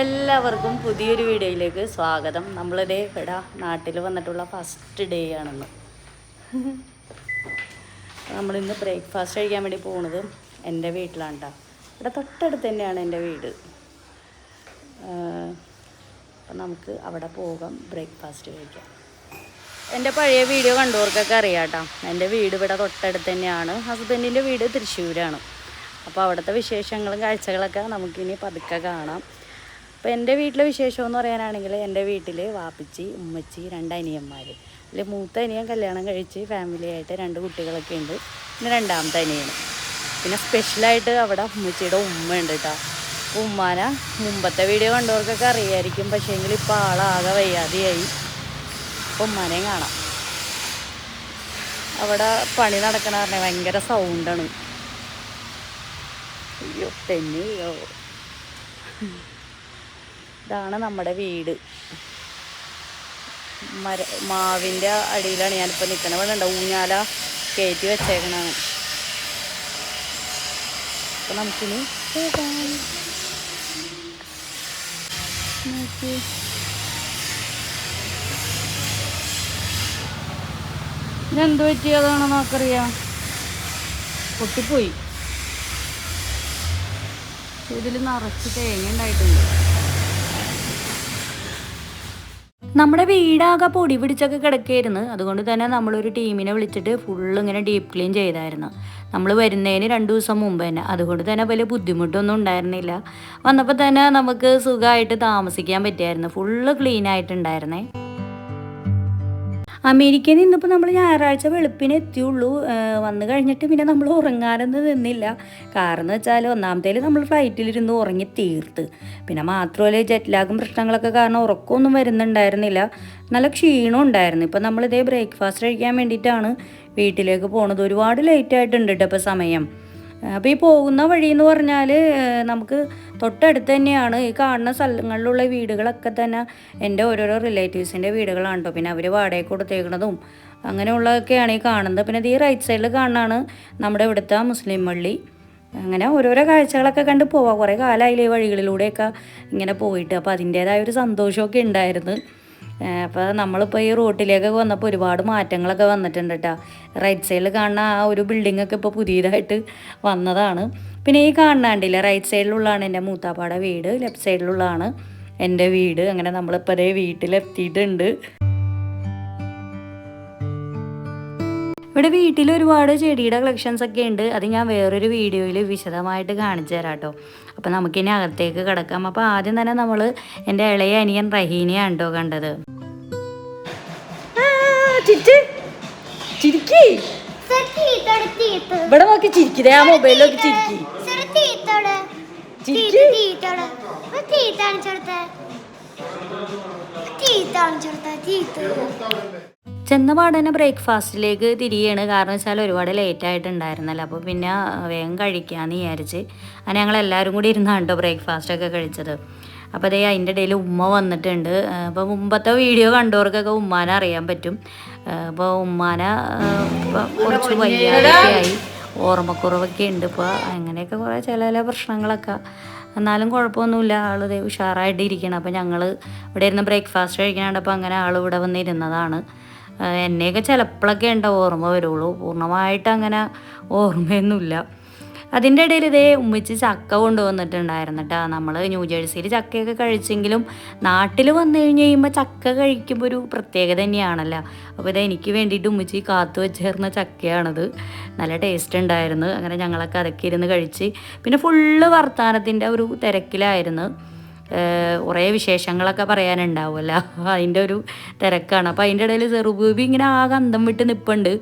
എല്ലാവർക്കും പുതിയൊരു വീഡിയോയിലേക്ക് സ്വാഗതം. നമ്മളിതേ ഇവിടെ നാട്ടിൽ വന്നിട്ടുള്ള ഫസ്റ്റ് ഡേ ആണെന്ന്. നമ്മളിന്ന് ബ്രേക്ക്ഫാസ്റ്റ് കഴിക്കാൻ വേണ്ടി പോകുന്നത് എന്റെ വീട്ടിലാണ് കേട്ടോ ഇവിടെ തൊട്ടടുത്ത് തന്നെയാണ് എന്റെ വീട്. അപ്പം നമുക്ക് അവിടെ പോകാം ബ്രേക്ക്ഫാസ്റ്റ് കഴിക്കാം. എന്റെ പഴയ വീഡിയോ കണ്ടവർക്കൊക്കെ അറിയാം കേട്ടോ എന്റെ വീട് ഇവിടെ തൊട്ടടുത്ത് തന്നെയാണ്. ഹസ്ബൻഡിന്റെ വീട് തൃശ്ശൂരാണ്. അപ്പോൾ അവിടുത്തെ വിശേഷങ്ങളും കാഴ്ചകളൊക്കെ നമുക്കിനി പതുക്കെ കാണാം. അപ്പോൾ എന്റെ വീട്ടിലെ വിശേഷം എന്ന് പറയാനാണെങ്കിൽ എന്റെ വീട്ടിൽ വാപ്പച്ചി ഉമ്മച്ചി രണ്ട് അനിയന്മാർ. മൂത്ത അനിയൻ കല്യാണം കഴിച്ച് ഫാമിലിയായിട്ട് രണ്ട് കുട്ടികളൊക്കെ ഉണ്ട്. പിന്നെ രണ്ടാമത്തെ അനിയാണ് പിന്നെ സ്പെഷ്യലായിട്ട് അവിടെ ഉമ്മച്ചിയുടെ ഉമ്മ ഉണ്ട് കേട്ടോ ഉമ്മാന മുമ്പത്തെ വീഡിയോ കണ്ടവർക്കൊക്കെ അറിയായിരിക്കും. പക്ഷേ എങ്കിൽ ഇപ്പോൾ ആളാകെ വയ്യാതെയായി. അപ്പോൾ ഉമ്മാനെയും കാണാം. അവിടെ പണി നടക്കണ പറഞ്ഞാൽ ഭയങ്കര സൗണ്ടാണ് അയ്യോ തെന്നി. വീഴോ ഇതാണ് നമ്മുടെ വീട്. മര മാവിന്റെ അടിയിലാണ് ഞാനിപ്പോൾ നിൽക്കുന്നത് ഇവിടെ ഉണ്ടോ? ഊഞ്ഞാല കയറ്റി വെച്ചേക്കണാണ് അപ്പം നമുക്കിനി പോകാം. നോക്കി. ഇതെന്ത് പറ്റിയതാണോ നോക്കറിയാം പൊട്ടിപ്പോയി. ഇതിൽ നിറച്ച് തേങ്ങ ഉണ്ടായിട്ടുണ്ട്. നമ്മുടെ വീടാകെ പൊടി പിടിച്ചൊക്കെ കിടക്കുകയായിരുന്നു അതുകൊണ്ട് തന്നെ നമ്മളൊരു ടീമിനെ വിളിച്ചിട്ട് ഫുള്ള് ഇങ്ങനെ ഡീപ്പ് ക്ലീൻ ചെയ്തായിരുന്നു. നമ്മൾ വരുന്നതിന് രണ്ട് ദിവസം മുമ്പ് തന്നെ. അതുകൊണ്ട് തന്നെ വലിയ ബുദ്ധിമുട്ടൊന്നും ഉണ്ടായിരുന്നില്ല. വന്നപ്പോൾ തന്നെ നമുക്ക് സുഖമായിട്ട് താമസിക്കാൻ പറ്റിയായിരുന്നു. ഫുള്ള് ക്ലീൻ ആയിട്ടുണ്ടായിരുന്നേ. അമേരിക്കയിൽ നിന്നിപ്പോൾ നമ്മൾ ഞായറാഴ്ച വെളുപ്പിന് എത്തിയുള്ളൂ വന്നു കഴിഞ്ഞിട്ട് പിന്നെ നമ്മൾ ഉറങ്ങാനൊന്നും നിന്നില്ല. കാരണം എന്ന് വെച്ചാൽ ഒന്നാമത്തേൽ നമ്മൾ ഫ്ലൈറ്റിലിരുന്ന് ഉറങ്ങി തീർത്ത്. പിന്നെ മാത്രമല്ല ജെറ്റ് ലാഗും പ്രശ്നങ്ങളൊക്കെ കാരണം ഉറക്കമൊന്നും വരുന്നുണ്ടായിരുന്നില്ല. നല്ല ക്ഷീണം ഉണ്ടായിരുന്നു. ഇപ്പം നമ്മളിതേ ബ്രേക്ക്ഫാസ്റ്റ് കഴിക്കാൻ വേണ്ടിയിട്ടാണ് വീട്ടിലേക്ക് പോണത്. ഒരുപാട് ലേറ്റ് ആയിട്ടുണ്ട് കേട്ടോ ഇപ്പോൾ സമയം. അപ്പോൾ ഈ പോകുന്ന വഴി എന്ന് പറഞ്ഞാൽ നമുക്ക് തൊട്ടടുത്ത് തന്നെയാണ് ഈ കാണുന്ന സ്ഥലങ്ങളിലുള്ള വീടുകളൊക്കെ തന്നെ എന്റെ ഓരോരോ റിലേറ്റീവ്സിന്റെ വീടുകളാണ് കേട്ടോ പിന്നെ അവർ വാടക കൊടുത്തേക്കണതും അങ്ങനെയുള്ളതൊക്കെയാണ് ഈ കാണുന്നത്. പിന്നെ ഈ റൈറ്റ് സൈഡിൽ കാണുന്നതാണ് നമ്മുടെ ഇവിടുത്തെ മുസ്ലിം പള്ളി. അങ്ങനെ ഓരോരോ കാഴ്ചകളൊക്കെ കണ്ട് പോവാം. കുറേ കാലമായില്ലേ വഴികളിലൂടെയൊക്കെ ഇങ്ങനെ പോയിട്ട്. അപ്പോൾ അതിന്റേതായ ഒരു സന്തോഷമൊക്കെ ഉണ്ടായിരുന്നു. അപ്പോൾ നമ്മളിപ്പോൾ ഈ റോട്ടിലേക്കൊക്കെ വന്നപ്പോൾ ഒരുപാട് മാറ്റങ്ങളൊക്കെ വന്നിട്ടുണ്ട് കേട്ടോ റൈറ്റ് സൈഡിൽ കാണുന്ന ആ ഒരു ബിൽഡിംഗ് ഒക്കെ ഇപ്പോൾ പുതിയതായിട്ട് വന്നതാണ്. പിന്നെ ഈ കാണാണ്ടില്ല റൈറ്റ് സൈഡിലുള്ളതാണ് എന്റെ മൂത്താപ്പാടെ വീട് ലെഫ്റ്റ് സൈഡിലുള്ളതാണ് എന്റെ വീട്. അങ്ങനെ നമ്മളിപ്പോൾ അതേ വീട്ടിലെത്തിയിട്ടുണ്ട്. ഇവിടെ വീട്ടിൽ ഒരുപാട് ചെടിയുടെ കളക്ഷൻസ് ഒക്കെ ഉണ്ട്. അത് ഞാൻ വേറൊരു വീഡിയോയിൽ വിശദമായിട്ട് കാണിച്ചു തരാം കേട്ടോ അപ്പോൾ നമുക്കിനി അകത്തേക്ക് കിടക്കാം. അപ്പോൾ ആദ്യം തന്നെ നമ്മൾ എന്റെ ഇളയ അനിയൻ റഹീനെയാണ് കേട്ടോ കണ്ടത്. ചിരിക്കി. ഇവിടെ നോക്കി ചിരിക്കുന്നേ ആ മൊബൈലിലൊക്കെ ചിരിക്കി. ചെന്ന പാടന്നെ ബ്രേക്ക്ഫാസ്റ്റിലേക്ക് തിരികെയാണ് കാരണം വെച്ചാൽ ഒരുപാട് ലേറ്റ് ആയിട്ടുണ്ടായിരുന്നല്ലോ. അപ്പോൾ പിന്നെ വേഗം കഴിക്കാമെന്ന് വിചാരിച്ച് അങ്ങനെ ഞങ്ങൾ എല്ലാവരും കൂടി ഇരുന്നാണ് കേട്ടോ ബ്രേക്ക്ഫാസ്റ്റ് ഒക്കെ കഴിച്ചത്. അപ്പോൾ അതേ അതിന്റെ ഇടയിൽ ഉമ്മ വന്നിട്ടുണ്ട്. അപ്പോൾ മുമ്പത്തെ വീഡിയോ കണ്ടവർക്കൊക്കെ ഉമ്മാനെ അറിയാൻ പറ്റും. അപ്പോൾ ഉമ്മാനെ കുറച്ച് വയ്യാതെയായി ഓർമ്മക്കുറവൊക്കെ ഉണ്ട്. ഇപ്പോൾ അങ്ങനെയൊക്കെ കുറേ ചില ചില പ്രശ്നങ്ങളൊക്കെ. എന്നാലും കുഴപ്പമൊന്നുമില്ല. ആൾ ഉഷാറായിട്ട് ഇരിക്കണം അപ്പോൾ ഞങ്ങൾ ഇവിടെ ഇരുന്ന് ബ്രേക്ക്ഫാസ്റ്റ് കഴിക്കാണ്ടപ്പോൾ അങ്ങനെ ആൾ ഇവിടെ വന്നിരുന്നതാണ് എന്നെയൊക്കെ ചിലപ്പോഴൊക്കെ ഉണ്ടാവും ഓർമ്മ വരുള്ളൂ. പൂർണമായിട്ട് അങ്ങനെ ഓർമ്മയൊന്നുമില്ല. അതിന്റെ ഇടയിൽ ഇതേ ഉമ്മിച്ച് ചക്ക കൊണ്ടുവന്നിട്ടുണ്ടായിരുന്നു കേട്ടോ. നമ്മൾ ന്യൂ ജേഴ്സിയിൽ ചക്കയൊക്കെ കഴിച്ചെങ്കിലും നാട്ടിൽ വന്നു കഴിഞ്ഞ് കഴിയുമ്പോൾ ചക്ക കഴിക്കുമ്പോൾ ഒരു പ്രത്യേകത തന്നെയാണല്ലോ. അപ്പോൾ ഇത് എനിക്ക് വേണ്ടിയിട്ട് ഉമ്മിച്ച് കാത്തു വെച്ചേർന്ന ചക്കയാണത്. നല്ല ടേസ്റ്റ് ഉണ്ടായിരുന്നു. അങ്ങനെ ഞങ്ങളൊക്കെ അതൊക്കെ ഇരുന്ന് കഴിച്ച് പിന്നെ ഫുള്ള് വർത്തമാനത്തിന്റെ ഒരു തിരക്കിലായിരുന്നു. കുറേ വിശേഷങ്ങളൊക്കെ പറയാനുണ്ടാവുമല്ലോ. അതിന്റെ ഒരു തിരക്കാണ്. അപ്പോൾ അതിന്റെ ഇടയിൽ സെറുബൂബി ഇങ്ങനെ ആകെ അന്തം വിട്ട് നിൽപ്പുണ്ട്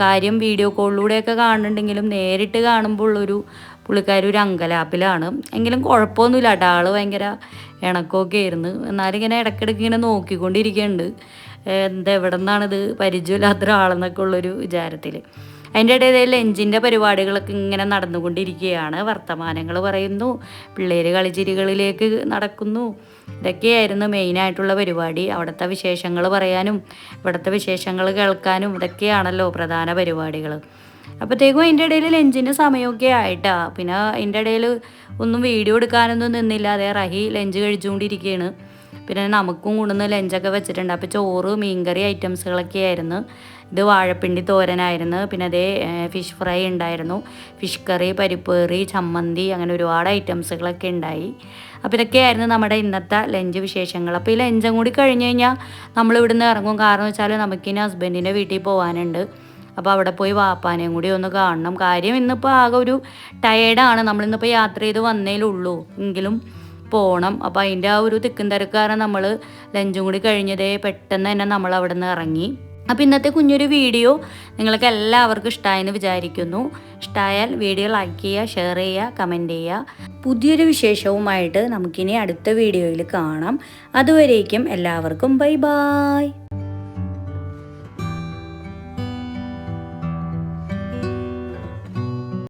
കാര്യം വീഡിയോ കോളിലൂടെയൊക്കെ കാണുന്നുണ്ടെങ്കിലും നേരിട്ട് കാണുമ്പോൾ ഉള്ളൊരു പുള്ളിക്കാരി ഒരു അങ്കലാപ്പിലാണ്. എങ്കിലും കുഴപ്പമൊന്നുമില്ല ആൾ ഭയങ്കര ഇണക്കമൊക്കെ ആയിരുന്നു. എന്നാലും ഇങ്ങനെ ഇടയ്ക്കിടയ്ക്ക് ഇങ്ങനെ നോക്കിക്കൊണ്ടിരിക്കുന്നുണ്ട്. എന്താ എവിടെ നിന്നാണിത് പരിചയമില്ലാത്ത ഒരാളെന്നൊക്കെ ഉള്ളൊരു വിചാരത്തിൽ അതിന്റെ ഇടയിൽ ലഞ്ചിന്റെ പരിപാടികളൊക്കെ ഇങ്ങനെ നടന്നുകൊണ്ടിരിക്കുകയാണ്. വർത്തമാനങ്ങൾ പറയുന്നു പിള്ളേർ കളിച്ചിരികളിലേക്ക് നടക്കുന്നു. ഇതൊക്കെയായിരുന്നു മെയിനായിട്ടുള്ള പരിപാടി. അവിടുത്തെ വിശേഷങ്ങൾ പറയാനും ഇവിടുത്തെ വിശേഷങ്ങൾ കേൾക്കാനും ഇതൊക്കെയാണല്ലോ പ്രധാന പരിപാടികൾ അപ്പോഴത്തേക്കും അതിന്റെ ഇടയിൽ ലഞ്ചിന്റെ സമയമൊക്കെ ആയിട്ടാ. പിന്നെ അതിന്റെ ഇടയിൽ ഒന്നും വീഡിയോ എടുക്കാനൊന്നും നിന്നില്ല. അതേ റഹി ലഞ്ച് കഴിച്ചുകൊണ്ടിരിക്കുകയാണ്. പിന്നെ നമുക്കും കൂടുന്ന ലഞ്ചൊക്കെ വെച്ചിട്ടുണ്ട്. അപ്പോൾ ചോറ് മീൻകറി ഐറ്റംസുകളൊക്കെ ആയിരുന്നു. ഇത് വാഴപ്പിണ്ടി തോരനായിരുന്നു. പിന്നെ അതേ ഫിഷ് ഫ്രൈ ഉണ്ടായിരുന്നു. ഫിഷ് കറി പരിപ്പ് കറി ചമ്മന്തി അങ്ങനെ ഒരുപാട് ഐറ്റംസുകളൊക്കെ ഉണ്ടായി. അപ്പോൾ ഇതൊക്കെയായിരുന്നു നമ്മുടെ ഇന്നത്തെ ലഞ്ച് വിശേഷങ്ങൾ. അപ്പോൾ ഈ ലഞ്ചും കൂടി കഴിഞ്ഞ് കഴിഞ്ഞാൽ നമ്മൾ ഇവിടുന്ന് ഇറങ്ങും. കാരണം വെച്ചാൽ നമുക്കിനി ഹസ്ബൻഡിന്റെ വീട്ടിൽ പോകാനുണ്ട് അപ്പോൾ അവിടെ പോയി വാപ്പാനെയും കൂടി ഒന്ന് കാണണം. കാര്യം ഇന്നിപ്പോൾ ആകെ ഒരു ടയേർഡാണ് നമ്മളിന്നിപ്പോൾ യാത്ര ചെയ്ത് വന്നേലുള്ളൂ. എങ്കിലും പോകണം അപ്പോൾ അതിന്റെ ആ ഒരു തിക്കും തിരക്കാരൻ നമ്മൾ ലഞ്ചും കൂടി കഴിഞ്ഞതേ പെട്ടെന്ന് തന്നെ നമ്മൾ അവിടെ നിന്ന് ഇറങ്ങി. അപ്പോൾ ഇന്നത്തെ കുഞ്ഞൊരു വീഡിയോ നിങ്ങൾക്ക് എല്ലാവർക്കും ഇഷ്ടമായെന്ന് വിചാരിക്കുന്നു. ഇഷ്ടമായാൽ വീഡിയോ ലൈക്ക് ചെയ്യുക ഷെയർ ചെയ്യുക കമന്റ് ചെയ്യുക. പുതിയൊരു വിശേഷവുമായിട്ട് നമുക്കിനി അടുത്ത വീഡിയോയിൽ കാണാം. അതുവരേക്കും എല്ലാവർക്കും ബൈ ബായ്